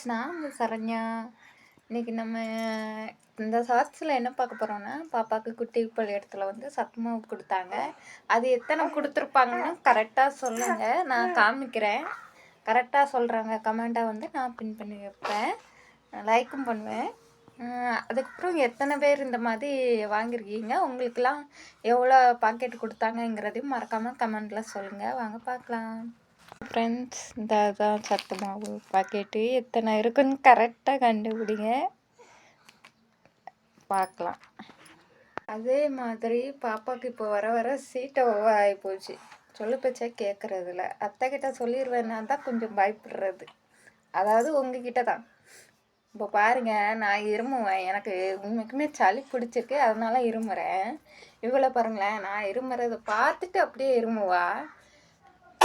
Friends நான் உங்கள் சரண்யா இன்னைக்கு நம்ம இந்த ஷார்ட்ஸில் என்ன பார்க்க போகிறோன்னா பாப்பாவுக்கு குட்டி பள்ளியிடத்தில் வந்து சத்துமாவு கொடுத்தாங்க. அது எத்தனை கொடுத்துருப்பாங்கன்னு கரெக்டாக சொல்லுங்கள் நான் காமிக்கிறேன். கரெக்டாக சொல்கிறாங்க கமெண்ட்டாக வந்து நான் பின் பண்ணி வைப்பேன். லைக்கும் பண்ணுவேன். அதுக்கப்புறம் எத்தனை பேர் இந்த மாதிரி வாங்கியிருக்கீங்க? உங்களுக்கெல்லாம் எவ்வளோ பாக்கெட் கொடுத்தாங்கங்கிறதையும் மறக்காமல் கமெண்டில் சொல்லுங்கள் வாங்க பார்க்கலாம். ஃப்ரெண்ட்ஸ் இந்த தான் சத்து மாவு பாக்கெட்டு எத்தனை இருக்குன்னு கரெக்டாக கண்டுபிடிங்க. பார்க்கலாம். அதே மாதிரி பாப்பாவுக்கு இப்போ வர வர சீட்டை ஓவர் ஆகி போச்சு. சொல்லு பேச்சா கேட்குறதில்ல அத்தைக்கிட்ட சொல்லிடுவேன்னா தான் கொஞ்சம் பயப்படுறது. அதாவது உங்ககிட்ட தான். இப்போ பாருங்க நான் இருமுவேன். எனக்கு உண்மைக்குமே சளி பிடிச்சிருக்கு. அதனால இருமுறேன். இவ்வளோ பாருங்களேன் நான் இருமுறதை பார்த்துட்டு அப்படியே இருமுவா.